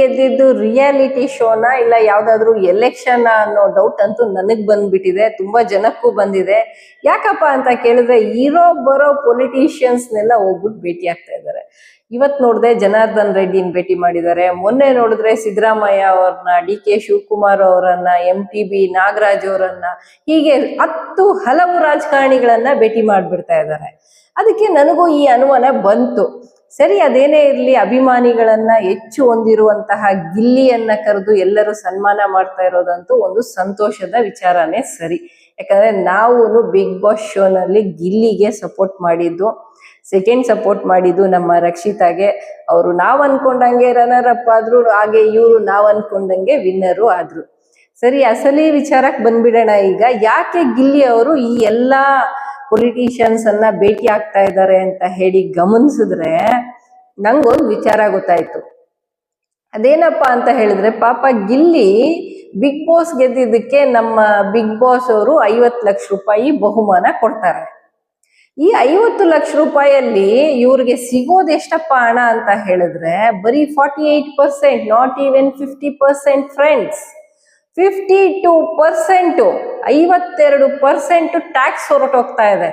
ಗೆದ್ದಿದ್ದು ರಿಯಾಲಿಟಿ ಶೋನ ಇಲ್ಲ ಯಾವ್ದಾದ್ರು ಎಲೆಕ್ಷನ್ ಅನ್ನೋ ಡೌಟ್ ಅಂತೂ ನನಗ್ ಬಂದ್ಬಿಟ್ಟಿದೆ. ತುಂಬಾ ಜನಕ್ಕೂ ಬಂದಿದೆ. ಯಾಕಪ್ಪ ಅಂತ ಕೇಳಿದ್ರೆ ಇರೋ ಬರೋ ಪೊಲಿಟಿಷಿಯನ್ಸ್ನೆಲ್ಲ ಹೋಗ್ಬಿಟ್ಟು ಭೇಟಿ ಆಗ್ತಾ ಇದ್ದಾರೆ. ಇವತ್ ನೋಡಿದ್ರೆ ಜನಾರ್ದನ್ ರೆಡ್ಡಿನ್ ಭೇಟಿ ಮಾಡಿದ್ದಾರೆ. ಮೊನ್ನೆ ನೋಡಿದ್ರೆ ಸಿದ್ದರಾಮಯ್ಯ ಅವ್ರನ್ನ, ಡಿ ಕೆ ಶಿವಕುಮಾರ್ ಅವರನ್ನ ಎಂ ಟಿ ಬಿ ನಾಗರಾಜ್ ಅವರನ್ನ ಹೀಗೆ ಹತ್ತು ಹಲವು ರಾಜಕಾರಣಿಗಳನ್ನ ಭೇಟಿ ಮಾಡ್ಬಿಡ್ತಾ ಇದ್ದಾರೆ. ಅದಕ್ಕೆ ನನಗೂ ಈ ಅನುಮಾನ ಬಂತು. ಸರಿ, ಅದೇನೇ ಇರಲಿ, ಅಭಿಮಾನಿಗಳನ್ನ ಹೆಚ್ಚು ಹೊಂದಿರುವಂತಹ ಗಿಲ್ಲಿಯನ್ನ ಕರೆದು ಎಲ್ಲರೂ ಸನ್ಮಾನ ಮಾಡ್ತಾ ಇರೋದಂತೂ ಒಂದು ಸಂತೋಷದ ವಿಚಾರನೇ ಸರಿ. ಯಾಕಂದ್ರೆ ನಾವು ಬಿಗ್ ಬಾಸ್ ಶೋನಲ್ಲಿ ಗಿಲ್ಲಿಗೆ ಸಪೋರ್ಟ್ ಮಾಡಿದ್ದು, ಸೆಕೆಂಡ್ ಸಪೋರ್ಟ್ ಮಾಡಿದ್ದು ನಮ್ಮ ರಕ್ಷಿತಾಗೆ. ಅವರು ನಾವ್ ಅನ್ಕೊಂಡಂಗೆ ರನ್ನರ್ ಅಪ್ ಆದ್ರು ಹಾಗೆ ಇವರು ನಾವ್ ಅನ್ಕೊಂಡಂಗೆ ವಿನ್ನರು ಆದ್ರು. ಸರಿ, ಅಸಲಿ ವಿಚಾರಕ್ಕೆ ಬಂದ್ಬಿಡೋಣ ಈಗ. ಯಾಕೆ ಗಿಲ್ಲಿ ಅವರು ಈ ಎಲ್ಲಾ ಪೊಲಿಟಿಷಿಯನ್ಸ್ ಅನ್ನ ಭೇಟಿ ಆಗ್ತಾ ಇದ್ದಾರೆ ಅಂತ ಹೇಳಿ ಗಮನಿಸಿದ್ರೆ ನಂಗೊಂದು ವಿಚಾರ ಗೊತ್ತಾಯ್ತು. ಅದೇನಪ್ಪ ಅಂತ ಹೇಳಿದ್ರೆ ಪಾಪ ಗಿಲ್ಲಿ ಬಿಗ್ ಬಾಸ್ ಗೆದ್ದಿದ್ದಕ್ಕೆ ನಮ್ಮ ಬಿಗ್ ಬಾಸ್ ಅವರು ಐವತ್ತು ಲಕ್ಷ ರೂಪಾಯಿ ಬಹುಮಾನ ಕೊಡ್ತಾರೆ. ಈ ಐವತ್ತು ಲಕ್ಷ ರೂಪಾಯಿಯಲ್ಲಿ ಇವ್ರಿಗೆ ಸಿಗೋದು ಎಷ್ಟಪ್ಪ ಹಣ ಅಂತ ಹೇಳಿದ್ರೆ ಬರೀ forty eight percent not even fifty percent friends fifty two percent, ಐವತ್ತೆರಡು ಪರ್ಸೆಂಟ್ ಟ್ಯಾಕ್ಸ್ ಹೊರಟೋಗ್ತಾ ಇದೆ.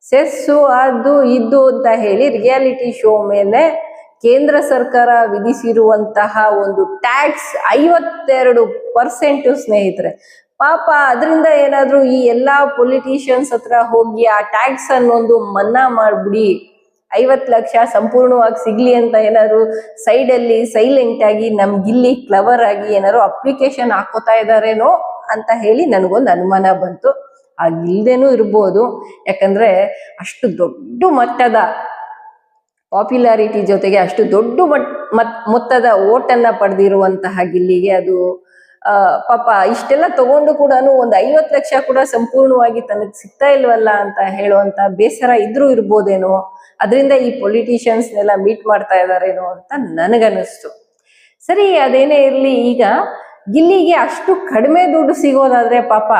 ಸೆಸ್ಸು, ಅದು, ಇದು ಅಂತ ಹೇಳಿ ರಿಯಾಲಿಟಿ ಶೋ ಮೇಲೆ ಕೇಂದ್ರ ಸರ್ಕಾರ ವಿಧಿಸಿರುವಂತಹ ಒಂದು ಟ್ಯಾಕ್ಸ್ ಐವತ್ತೆರಡು ಪರ್ಸೆಂಟ್ ಸ್ನೇಹಿತರೆ. ಪಾಪ ಅದರಿಂದ ಏನಾದರೂ ಈ ಎಲ್ಲಾ ಪೊಲಿಟಿಷಿಯನ್ಸ್ ಹತ್ರ ಹೋಗಿ ಆ ಟ್ಯಾಕ್ಸ್ ಅನ್ನೊಂದು ಮನ್ನಾ ಮಾಡ್ಬಿಡಿ. ಐವತ್ ಲಕ್ಷ ಸಂಪೂರ್ಣವಾಗಿ ಸಿಗ್ಲಿ ಅಂತ ಏನಾದ್ರು ಸೈಡ್ ಅಲ್ಲಿ ಸೈಲೆಂಟ್ ಆಗಿ ನಮ್ಗಿಲ್ಲಿ ಕ್ಲವರ್ ಆಗಿ ಏನಾದ್ರು ಅಪ್ಲಿಕೇಶನ್ ಹಾಕೋತಾ ಇದಾರೇನೋ ಅಂತ ಹೇಳಿ ನನಗೊಂದು ಅನುಮಾನ ಬಂತು. ಆಗಿಲ್ದೇನೂ ಇರ್ಬೋದು. ಯಾಕಂದ್ರೆ ಅಷ್ಟು ದೊಡ್ಡ ಮಟ್ಟದ ಪಾಪ್ಯುಲಾರಿಟಿ ಜೊತೆಗೆ ಅಷ್ಟು ದೊಡ್ಡ ಮಟ್, ಮತ್, ಮೊತ್ತದ ಓಟನ್ನ ಪಡೆದಿರುವಂತಹ ಗಿಲ್ಲಿಗೆ ಅದು ಪಾಪ ಇಷ್ಟೆಲ್ಲ ತಗೊಂಡು ಕೂಡ ಒಂದು ಐವತ್ತು ಲಕ್ಷ ಕೂಡ ಸಂಪೂರ್ಣವಾಗಿ ತನಗೆ ಸಿಗ್ತಾ ಇಲ್ವಲ್ಲ ಅಂತ ಹೇಳುವಂತ ಬೇಸರ ಇದ್ರೂ ಇರ್ಬೋದೇನೋ, ಅದರಿಂದ ಈ ಪೊಲಿಟಿಷಿಯನ್ಸ್ನೆಲ್ಲ ಮೀಟ್ ಮಾಡ್ತಾ ಇದಾರೇನೋ ಅಂತ ನನಗನ್ನಿಸ್ತು. ಸರಿ, ಅದೇನೇ ಇರಲಿ, ಈಗ ಗಿಲ್ಲಿಗೆ ಅಷ್ಟು ಕಡಿಮೆ ದುಡ್ಡು ಸಿಗೋದಾದ್ರೆ ಪಾಪ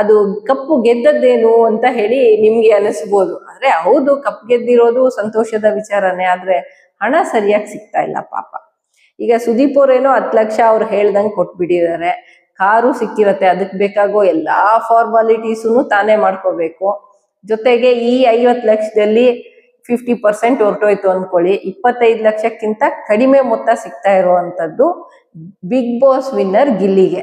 ಅದು ಕಪ್ಪು ಗೆದ್ದದ್ದೇನು ಅಂತ ಹೇಳಿ ನಿಮ್ಗೆ ಅನಿಸ್ಬೋದು. ಆದ್ರೆ ಹೌದು, ಕಪ್ ಗೆದ್ದಿರೋದು ಸಂತೋಷದ ವಿಚಾರನೇ, ಆದ್ರೆ ಹಣ ಸರಿಯಾಗಿ ಸಿಗ್ತಾ ಇಲ್ಲ ಪಾಪ. ಈಗ ಸುದೀಪ್ ಅವರೇನೋ ಹತ್ತು ಲಕ್ಷ ಅವ್ರು ಹೇಳ್ದಂಗೆ ಕೊಟ್ಬಿಟ್ಟಿದ್ದಾರೆ. ಕಾರು ಸಿಕ್ಕಿರತ್ತೆ ಅದಕ್ಕೆ ಬೇಕಾಗೋ ಎಲ್ಲಾ ಫಾರ್ಮಾಲಿಟೀಸೂ ತಾನೇ ಮಾಡ್ಕೋಬೇಕು. ಜೊತೆಗೆ ಈ ಐವತ್ತು ಲಕ್ಷದಲ್ಲಿ ಫಿಫ್ಟಿ ಪರ್ಸೆಂಟ್ ಹೊರಟೋಯ್ತು ಅಂದ್ಕೊಳ್ಳಿ ಇಪ್ಪತ್ತೈದು ಲಕ್ಷಕ್ಕಿಂತ ಕಡಿಮೆ ಮೊತ್ತ ಸಿಗ್ತಾ ಇರುವಂತದ್ದು ಬಿಗ್ ಬಾಸ್ ವಿನ್ನರ್ ಗಿಲ್ಲಿಗೆ.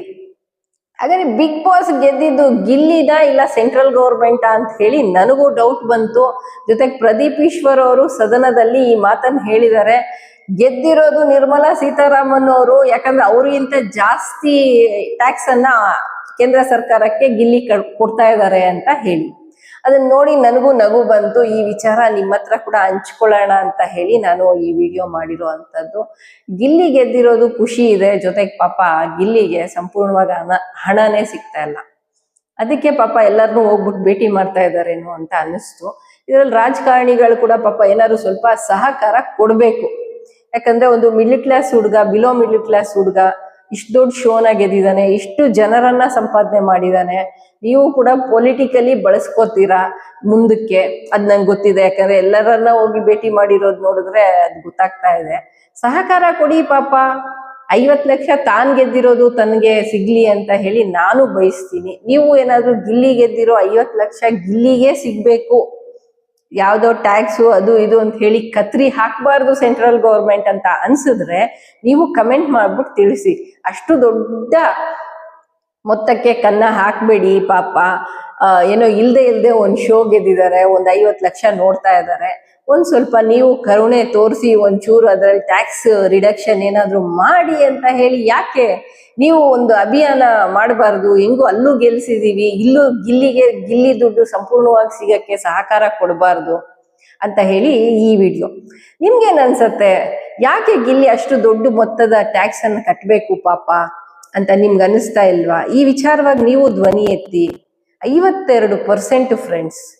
ಹಾಗಾದ್ರೆ ಬಿಗ್ ಬಾಸ್ ಗೆದ್ದಿದ್ದು ಗಿಲ್ಲಿನ ಇಲ್ಲ ಸೆಂಟ್ರಲ್ ಗೌರ್ಮೆಂಟ್ ಅಂತ ಹೇಳಿ ನನಗೂ ಡೌಟ್ ಬಂತು. ಜೊತೆಗೆ ಪ್ರದೀಪ್ ಈಶ್ವರ್ ಅವರು ಸದನದಲ್ಲಿ ಈ ಮಾತನ್ನು ಹೇಳಿದ್ದಾರೆ. ಗೆದ್ದಿರೋದು ನಿರ್ಮಲಾ ಸೀತಾರಾಮನ್ ಅವರು ಯಾಕಂದ್ರೆ ಅವ್ರಿಗಿಂತ ಜಾಸ್ತಿ ಟ್ಯಾಕ್ಸ್ ಅನ್ನ ಕೇಂದ್ರ ಸರ್ಕಾರಕ್ಕೆ ಗಿಲ್ಲಿ ಕಡ್- ಕೊಡ್ತಾ ಇದ್ದಾರೆ ಅಂತ ಹೇಳಿ. ಅದನ್ನ ನೋಡಿ ನನಗೂ ನಗು ಬಂತು, ಈ ವಿಚಾರ ನಿಮ್ಮ ಹತ್ರ ಕೂಡ ಹಂಚ್ಕೊಳ್ಳೋಣ ಅಂತ ಹೇಳಿ ನಾನು ಈ ವಿಡಿಯೋ ಮಾಡಿರೋ ಅಂಥದ್ದು. ಗಿಲ್ಲಿ ಗೆದ್ದಿರೋದು ಖುಷಿ ಇದೆ, ಜೊತೆಗೆ ಪಾಪ ಗಿಲ್ಲಿಗೆ ಸಂಪೂರ್ಣವಾಗಿ ಹಣ, ಹಣನೇ ಸಿಗ್ತಾ ಇಲ್ಲ. ಅದಕ್ಕೆ ಪಾಪ ಎಲ್ಲರನ್ನೂ ಹೋಗ್ಬಿಟ್ಟು ಭೇಟಿ ಮಾಡ್ತಾ ಇದ್ದಾರೇನೋ ಅಂತ ಅನ್ನಿಸ್ತು. ಇದ್ರಲ್ಲಿ ರಾಜಕಾರಣಿಗಳು ಕೂಡ ಪಾಪ ಏನಾದ್ರು ಸ್ವಲ್ಪ ಸಹಕಾರ ಕೊಡ್ಬೇಕು. ಯಾಕಂದ್ರೆ ಒಂದು ಮಿಡ್ಲ್ ಕ್ಲಾಸ್ ಹುಡುಗ ಬಿಲೋ ಮಿಡ್ಲ್ ಕ್ಲಾಸ್ ಹುಡುಗ ಇಷ್ಟು ದೊಡ್ಡ ಶೋನ ಗೆದ್ದಿದ್ದಾನೆ ಇಷ್ಟು ಜನರನ್ನ ಸಂಪಾದನೆ ಮಾಡಿದಾನೆ. ನೀವು ಕೂಡ ಪೊಲಿಟಿಕಲಿ ಬಳಸ್ಕೋತೀರಾ ಮುಂದಕ್ಕೆ? ಅದ್ ನಂಗೆ ಗೊತ್ತಿದೆ, ಯಾಕಂದ್ರೆ ಎಲ್ಲರನ್ನ ಹೋಗಿ ಭೇಟಿ ಮಾಡಿರೋದ್ ನೋಡಿದ್ರೆ ಅದ್ ಗೊತ್ತಾಗ್ತಾ ಇದೆ. ಸಹಕಾರ ಕೊಡಿ ಪಾಪ. ಐವತ್ ಲಕ್ಷ ತಾನ್ ಗೆದ್ದಿರೋದು ತನ್ಗೆ ಸಿಗ್ಲಿ ಅಂತ ಹೇಳಿ ನಾನು ಬಯಸ್ತೀನಿ. ನೀವು ಏನಾದ್ರೂ ಗಿಲ್ಲಿ ಗೆದ್ದಿರೋ ಐವತ್ ಲಕ್ಷ ಗಿಲ್ಲಿಗೆ ಸಿಗ್ಬೇಕು. ಯಾವ್ದೋ ಟ್ಯಾಕ್ಸು ಅದು ಇದು ಅಂತ ಹೇಳಿ ಕತ್ರಿ ಹಾಕಬಾರ್ದು ಸೆಂಟ್ರಲ್ ಗೌರ್ಮೆಂಟ್ ಅಂತ ಅನ್ಸಿದ್ರೆ ನೀವು ಕಮೆಂಟ್ ಮಾಡ್ಬಿಟ್ಟು ತಿಳಿಸಿ. ಅಷ್ಟು ದೊಡ್ಡ ಮೊತ್ತಕ್ಕೆ ಕನ್ನ ಹಾಕ್ಬೇಡಿ ಪಾಪ. ಏನೋ ಇಲ್ದೆ ಇಲ್ಲದೆ ಒಂದು ಶೋ ಗೆದ್ದಿದ್ದಾರೆ, ಒಂದು ಐವತ್ತು ಲಕ್ಷ ನೋಡ್ತಾ ಇದ್ದಾರೆ. ಒಂದು ಸ್ವಲ್ಪ ನೀವು ಕರುಣೆ ತೋರಿಸಿ, ಒಂಚೂರು ಅದರಲ್ಲಿ ಟ್ಯಾಕ್ಸ್ ರಿಡಕ್ಷನ್ ಏನಾದರೂ ಮಾಡಿ ಅಂತ ಹೇಳಿ ಯಾಕೆ ನೀವು ಒಂದು ಅಭಿಯಾನ ಮಾಡಬಾರ್ದು? ಹೆಂಗೂ ಅಲ್ಲೂ ಗೆಲ್ಸಿದೀವಿ, ಇಲ್ಲೂ ಗಿಲ್ಲಿಗೆ ಗಿಲ್ಲಿ ದುಡ್ಡು ಸಂಪೂರ್ಣವಾಗಿ ಸಿಗಕ್ಕೆ ಸಹಕಾರ ಕೊಡಬಾರ್ದು ಅಂತ ಹೇಳಿ ಈ ವಿಡಿಯೋ ನಿಮ್ಗೇನ್ ಅನ್ಸತ್ತೆ? ಯಾಕೆ ಗಿಲ್ಲಿ ಅಷ್ಟು ದೊಡ್ಡ ಮೊತ್ತದ ಟ್ಯಾಕ್ಸ್ ಅನ್ನ ಕಟ್ಟಬೇಕು ಪಾಪ ಅಂತ ನಿಮ್ಗೆ ಅನಿಸ್ತಾ ಇಲ್ವಾ? ಈ ವಿಚಾರವಾಗಿ ನೀವು ಧ್ವನಿ ಎತ್ತಿ. ಐವತ್ತೆರಡು ಪರ್ಸೆಂಟ್ ಫ್ರೆಂಡ್ಸ್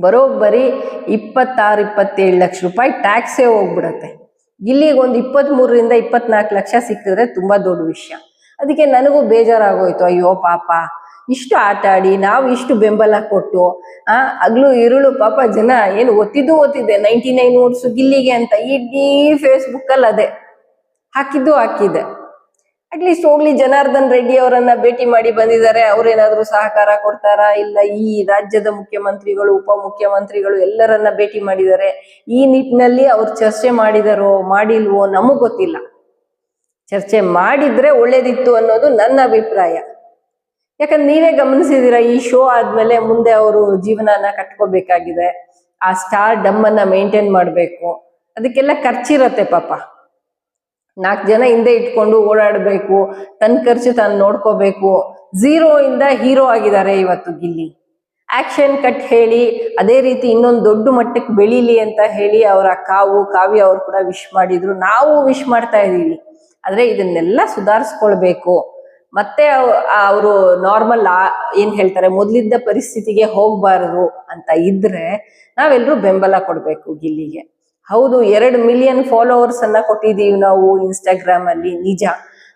ಬರೋಬ್ಬರಿ ಇಪ್ಪತ್ತಾರು, ಇಪ್ಪತ್ತೇಳು ಲಕ್ಷ ರೂಪಾಯಿ ಟ್ಯಾಕ್ಸೇ ಹೋಗ್ಬಿಡತ್ತೆ. ಇಲ್ಲಿಗೆ ಒಂದು ಇಪ್ಪತ್ಮೂರರಿಂದ ಇಪ್ಪತ್ನಾಲ್ಕು ಲಕ್ಷ ಸಿಕ್ಕಿದ್ರೆ ತುಂಬಾ ದೊಡ್ಡ ವಿಷಯ. ಅದಕ್ಕೆ ನನಗೂ ಬೇಜಾರಾಗೋಯ್ತು. ಅಯ್ಯೋ ಪಾಪ, ಇಷ್ಟು ಆಟ ಆಡಿ ನಾವು ಇಷ್ಟು ಬೆಂಬಲ ಕೊಟ್ಟು, ಆ, ಹಗ್ಲು, ಇರುಳು, ಪಾಪ ಜನ ಏನು ಒತ್ತಿದ್ದು ಒತ್ತಿದೆ ನೈಂಟಿ ನೈನ್ ಓಟ್ಸ್ ಗಿಲ್ಲಿಗೆ ಅಂತ, ಇಡೀ ಫೇಸ್ಬುಕ್ಕಲ್ಲಿ ಅದೇ ಹಾಕಿದ್ದು ಹಾಕಿದೆ ಅಟ್ಲೀಸ್ಟ್ ಹೋಗ್ಲಿ, ಜನಾರ್ದನ್ ರೆಡ್ಡಿ ಅವರನ್ನ ಭೇಟಿ ಮಾಡಿ ಬಂದಿದ್ದಾರೆ. ಅವ್ರೇನಾದ್ರೂ ಸಹಕಾರ ಕೊಡ್ತಾರಾ? ಇಲ್ಲ, ಈ ರಾಜ್ಯದ ಮುಖ್ಯಮಂತ್ರಿಗಳು ಉಪ ಮುಖ್ಯಮಂತ್ರಿಗಳು ಎಲ್ಲರನ್ನ ಭೇಟಿ ಮಾಡಿದ್ದಾರೆ. ಈ ನಿಟ್ಟಿನಲ್ಲಿ ಅವ್ರು ಚರ್ಚೆ ಮಾಡಿದಾರೋ, ಮಾಡಿಲ್ವೋ ನಮಗ್ ಗೊತ್ತಿಲ್ಲ. ಚರ್ಚೆ ಮಾಡಿದ್ರೆ ಒಳ್ಳೇದಿತ್ತು ಅನ್ನೋದು ನನ್ನ ಅಭಿಪ್ರಾಯ. ಯಾಕಂದ್ರೆ ನೀವೇ ಗಮನಿಸಿದೀರ, ಈ ಶೋ ಆದ್ಮೇಲೆ ಮುಂದೆ ಅವರು ಜೀವನನ ಕಟ್ಕೋಬೇಕಾಗಿದೆ. ಆ ಸ್ಟಾರ್ ಡಮ್ ಅನ್ನ ಮೇಂಟೈನ್ ಮಾಡ್ಬೇಕು. ಅದಕ್ಕೆಲ್ಲ ಖರ್ಚಿರತ್ತೆ ಪಾಪ. ನಾಲ್ಕು ಜನ ಹಿಂದೆ ಇಟ್ಕೊಂಡು ಓಡಾಡಬೇಕು ತನ್ನ ಖರ್ಚು ತಾನು ನೋಡ್ಕೋಬೇಕು. ಝೀರೋ ಇಂದ ಹೀರೋ ಆಗಿದ್ದಾರೆ ಇವತ್ತು ಗಿಲ್ಲಿ. ಆಕ್ಷನ್ ಕಟ್ ಹೇಳಿ, ಅದೇ ರೀತಿ ಇನ್ನೊಂದು ದೊಡ್ಡ ಮಟ್ಟಕ್ಕೆ ಬೆಳೀಲಿ ಅಂತ ಹೇಳಿ ಅವರ ಕಾವು, ಕಾವ್ಯ ಅವರು ಕೂಡ ವಿಶ್ ಮಾಡಿದ್ರು. ನಾವು ವಿಶ್ ಮಾಡ್ತಾ ಇದ್ದೀವಿ. ಆದ್ರೆ ಇದನ್ನೆಲ್ಲ ಸುಧಾರಿಸ್ಕೊಳ್ಬೇಕು. ಮತ್ತೆ ಅವರು ನಾರ್ಮಲ್ ಏನ್ ಹೇಳ್ತಾರೆ, ಮೊದ್ಲಿದ್ದ ಪರಿಸ್ಥಿತಿಗೆ ಹೋಗ್ಬಾರದು ಅಂತ ಇದ್ರೆ ನಾವೆಲ್ಲರೂ ಬೆಂಬಲ ಕೊಡ್ಬೇಕು ಗಿಲ್ಲಿಗೆ. ಹೌದು, ಎರಡು ಮಿಲಿಯನ್ ಫಾಲೋವರ್ಸ್ ಅನ್ನ ಕೊಟ್ಟಿದೀವಿ ನಾವು ಇನ್ಸ್ಟಾಗ್ರಾಮ್ ಅಲ್ಲಿ, ನಿಜ.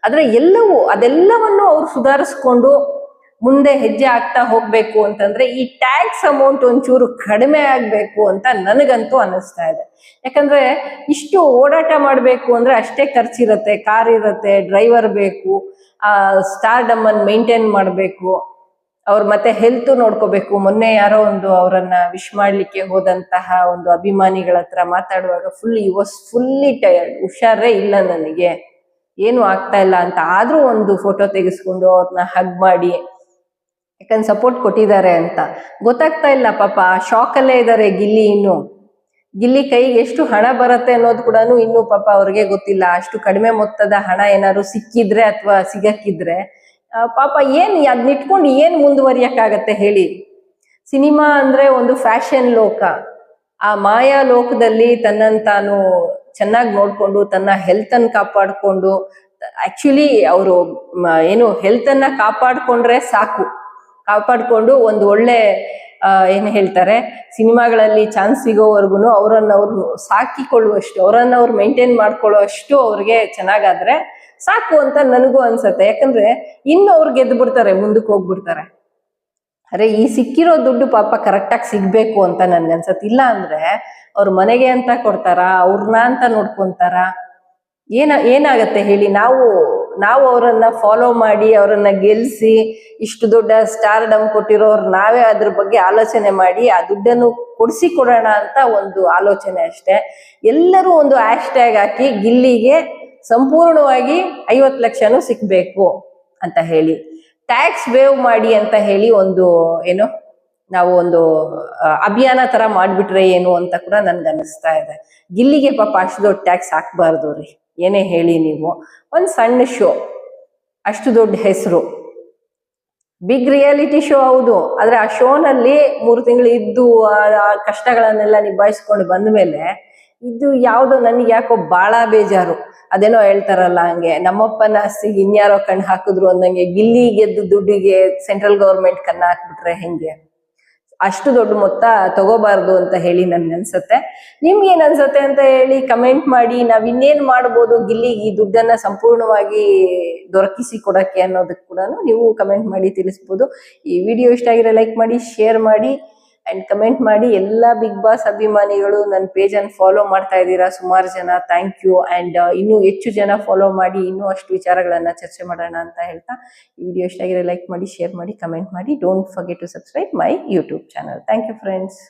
ಆದ್ರೆ ಎಲ್ಲವೂ, ಅದೆಲ್ಲವನ್ನು ಅವ್ರು ಸುಧಾರಿಸ್ಕೊಂಡು ಮುಂದೆ ಹೆಜ್ಜೆ ಆಗ್ತಾ ಹೋಗ್ಬೇಕು ಅಂತಂದ್ರೆ ಈ ಟ್ಯಾಕ್ಸ್ ಅಮೌಂಟ್ ಒಂಚೂರು ಕಡಿಮೆ ಆಗ್ಬೇಕು ಅಂತ ನನಗಂತೂ ಅನಿಸ್ತಾ ಇದೆ. ಯಾಕಂದ್ರೆ ಇಷ್ಟು ಓಡಾಟ ಮಾಡಬೇಕು ಅಂದ್ರೆ ಅಷ್ಟೇ ಖರ್ಚಿರತ್ತೆ, ಕಾರ್ ಇರತ್ತೆ ಡ್ರೈವರ್ ಬೇಕು, ಆ ಸ್ಟಾರ್ಡಮ್ ಅನ್ನು ಮೇಂಟೈನ್ ಮಾಡ್ಬೇಕು. ಅವ್ರ ಮತ್ತೆ ಹೆಲ್ತ್ ನೋಡ್ಕೋಬೇಕು. ಮೊನ್ನೆ ಯಾರೋ ಒಂದು ಅವರನ್ನ ವಿಶ್ ಮಾಡ್ಲಿಕ್ಕೆ ಹೋದಂತಹ ಒಂದು ಅಭಿಮಾನಿಗಳ ಹತ್ರ ಮಾತಾಡುವಾಗ ಫುಲ್ ಈ ವಾಸ್ ಫುಲ್ಲಿ ಟಯರ್ಡ್ ಹುಷಾರೇ ಇಲ್ಲ ನನಗೆ. ಏನು ಆಗ್ತಾ ಇಲ್ಲ ಅಂತ ಆದ್ರೂ ಒಂದು ಫೋಟೋ ತೆಗೆಸ್ಕೊಂಡು ಅವ್ರನ್ನ ಹಗ್ ಮಾಡಿ, ಯಾಕಂದ್ರೆ ಸಪೋರ್ಟ್ ಕೊಟ್ಟಿದ್ದಾರೆ ಅಂತ. ಗೊತ್ತಾಗ್ತಾ ಇಲ್ಲ ಪಾಪ ಶಾಕ್ ಅಲ್ಲೇ ಇದ್ದಾರೆ ಗಿಲ್ಲಿ ಇನ್ನು. ಗಿಲ್ಲಿ ಕೈಗೆ ಎಷ್ಟು ಹಣ ಬರುತ್ತೆ ಅನ್ನೋದು ಕೂಡ ಇನ್ನು ಪಾಪ ಅವ್ರಿಗೆ ಗೊತ್ತಿಲ್ಲ. ಅಷ್ಟು ಕಡಿಮೆ ಮೊತ್ತದ ಹಣ ಏನಾದ್ರು ಸಿಕ್ಕಿದ್ರೆ ಅಥವಾ ಸಿಗಕ್ಕಿದ್ರೆ ಪಾಪ ಏನ್ ಅದನ್ನ ಇಟ್ಕೊಂಡು ಏನ್ ಮುಂದುವರಿಯಕ್ಕಾಗತ್ತೆ ಹೇಳಿ. ಸಿನಿಮಾ ಅಂದ್ರೆ ಒಂದು ಫ್ಯಾಷನ್ ಲೋಕ. ಆ ಮಾಯಾ ಲೋಕದಲ್ಲಿ ತನ್ನನ್ನು ತಾನು ಚೆನ್ನಾಗಿ ನೋಡ್ಕೊಂಡು, ತನ್ನ ಹೆಲ್ತ್ ಅನ್ನು ಕಾಪಾಡ್ಕೊಂಡು, ಆಕ್ಚುಲಿ ಅವರು ಏನು ಹೆಲ್ತ್ ಅನ್ನ ಕಾಪಾಡ್ಕೊಂಡ್ರೆ ಸಾಕು. ಕಾಪಾಡ್ಕೊಂಡು ಒಂದು ಒಳ್ಳೆ ಏನ್ ಹೇಳ್ತಾರೆ, ಸಿನಿಮಾಗಳಲ್ಲಿ ಚಾನ್ಸ್ ಸಿಗೋವರೆಗೂ ಅವರನ್ನು ಅವ್ರು ಸಾಕಿಕೊಳ್ಳುವಷ್ಟು, ಅವರನ್ನ ಅವ್ರು ಮೇಂಟೈನ್ ಮಾಡ್ಕೊಳ್ಳುವಷ್ಟು ಅವ್ರಿಗೆ ಚೆನ್ನಾಗಾದ್ರೆ ಸಾಕು ಅಂತ ನನಗೂ ಅನ್ಸತ್ತೆ. ಯಾಕಂದ್ರೆ ಇನ್ನು ಅವ್ರು ಗೆದ್ದು ಬಿಡ್ತಾರೆ ಮುಂದಕ್ಕೆ ಹೋಗ್ಬಿಡ್ತಾರೆ. ಅರೆ, ಈ ಸಿಕ್ಕಿರೋ ದುಡ್ಡು ಪಾಪ ಕರೆಕ್ಟಾಗಿ ಸಿಗ್ಬೇಕು ಅಂತ ನನ್ಗೆ ಅನ್ಸತ್ತೆ. ಇಲ್ಲ ಅಂದ್ರೆ ಅವ್ರ ಮನೆಗೆ ಅಂತ ಕೊಡ್ತಾರ ಅವ್ರನ್ನ ಅಂತ ನೋಡ್ಕೊಂತಾರ? ಏನ, ಏನಾಗತ್ತೆ ಹೇಳಿ? ನಾವು ನಾವು ಅವರನ್ನ ಫಾಲೋ ಮಾಡಿ, ಅವರನ್ನ ಗೆಲ್ಸಿ, ಇಷ್ಟು ದೊಡ್ಡ ಸ್ಟಾರ್ ಡಮ್ ಕೊಟ್ಟಿರೋರು ನಾವೇ ಅದ್ರ ಬಗ್ಗೆ ಆಲೋಚನೆ ಮಾಡಿ, ಆ ದುಡ್ಡನ್ನು ಕೊಡಿಸಿ ಕೊಡೋಣ ಅಂತ ಒಂದು ಆಲೋಚನೆ ಅಷ್ಟೇ. ಎಲ್ಲರೂ ಒಂದು ಹ್ಯಾಶ್ ಟ್ಯಾಗ್ ಹಾಕಿ ಗಿಲ್ಲಿಗೆ ಸಂಪೂರ್ಣವಾಗಿ ಐವತ್ತು ಲಕ್ಷನೂ ಸಿಕ್ಬೇಕು ಅಂತ ಹೇಳಿ. ಟ್ಯಾಕ್ಸ್ ವೇವ್ ಮಾಡಿ ಅಂತ ಹೇಳಿ ಒಂದು, ಏನು, ನಾವು ಒಂದು ಅಭಿಯಾನ ತರ ಮಾಡ್ಬಿಟ್ರೆ ಏನು ಅಂತ ಕೂಡ ನನ್ಗೆ ಅನಿಸ್ತಾ ಇದೆ. ಗಿಲ್ಲಿಗೆ ಪಾಪ ಅಷ್ಟು ದೊಡ್ಡ ಟ್ಯಾಕ್ಸ್ ಹಾಕ್ಬಾರ್ದು ರೀ. ಏನೇ ಹೇಳಿ ನೀವು. ಒಂದು ಸಣ್ಣ ಶೋ ಅಷ್ಟು ದೊಡ್ಡ ಹೆಸರು. ಬಿಗ್ ರಿಯಾಲಿಟಿ ಶೋ ಹೌದು, ಆದರೆ ಆ ಶೋನಲ್ಲಿ ಮೂರು ತಿಂಗಳು ಇದ್ದು ಆ ಕಷ್ಟಗಳನ್ನೆಲ್ಲ ನಿಭಾಯಿಸ್ಕೊಂಡು ಬಂದ ಮೇಲೆ ಇದು ಯಾವ್ದೋ ನನಗೆ ಯಾಕೋ ಭಾಳ ಬೇಜಾರು. ಅದೇನೋ ಹೇಳ್ತಾರಲ್ಲ ಹಂಗೆ, ನಮ್ಮಪ್ಪನ ಆಸ್ತಿಗೆ ಇನ್ಯಾರೋ ಕಣ್ಣು ಹಾಕಿದ್ರು ಅಂದಂಗೆ ಗಿಲ್ಲಿ ಗೆದ್ದು ದುಡ್ಡಿಗೆ ಸೆಂಟ್ರಲ್ ಗೌರ್ಮೆಂಟ್ ಕಣ್ಣು ಹಾಕ್ಬಿಟ್ರೆ ಹೆಂಗೆ? ಅಷ್ಟು ದೊಡ್ಡ ಮೊತ್ತ ತಗೋಬಾರ್ದು ಅಂತ ಹೇಳಿ ನನ್ಗೆ ಅನ್ಸುತ್ತೆ. ನಿಮ್ಗೆ ಏನ್ ಅನ್ಸುತ್ತೆ ಅಂತ ಹೇಳಿ ಕಮೆಂಟ್ ಮಾಡಿ, ನಾವ್ ಇನ್ನೇನ್ ಮಾಡ್ಬೋದು ಗಿಲ್ಲಿ ಈ ದುಡ್ಡನ್ನ ಸಂಪೂರ್ಣವಾಗಿ ದೊರಕಿಸಿ ಕೊಡಕ್ಕೆ ಅನ್ನೋದಕ್ಕೆ ಕೂಡ ನೀವು ಕಮೆಂಟ್ ಮಾಡಿ ತಿಳಿಸ್ಬೋದು. ಈ ವಿಡಿಯೋ ಇಷ್ಟ ಆಗಿರೋ ಲೈಕ್ ಮಾಡಿ ಶೇರ್ ಮಾಡಿ. ಅಂಡ್ ಕಮೆಂಟ್ ಮಾಡಿ ಎಲ್ಲ ಬಿಗ್ ಬಾಸ್ ಅಭಿಮಾನಿಗಳು ನನ್ನ ಪೇಜ್ ಅನ್ನು ಫಾಲೋ ಮಾಡ್ತಾ ಇದ್ದೀರಾ? ಸುಮಾರು ಜನ ಥ್ಯಾಂಕ್ ಯು ಅಂಡ್ ಇನ್ನೂ ಹೆಚ್ಚು ಜನ ಫಾಲೋ ಮಾಡಿ, ಇನ್ನೂ ಅಷ್ಟು ವಿಚಾರಗಳನ್ನ ಚರ್ಚೆ ಮಾಡೋಣ ಅಂತ ಹೇಳ್ತಾ ಈ ವಿಡಿಯೋ ಇಷ್ಟ ಆಗಿದ್ರೆ ಲೈಕ್ ಮಾಡಿ ಶೇರ್ ಮಾಡಿ ಕಮೆಂಟ್ ಮಾಡಿ. Don't forget to subscribe my YouTube channel thank you friends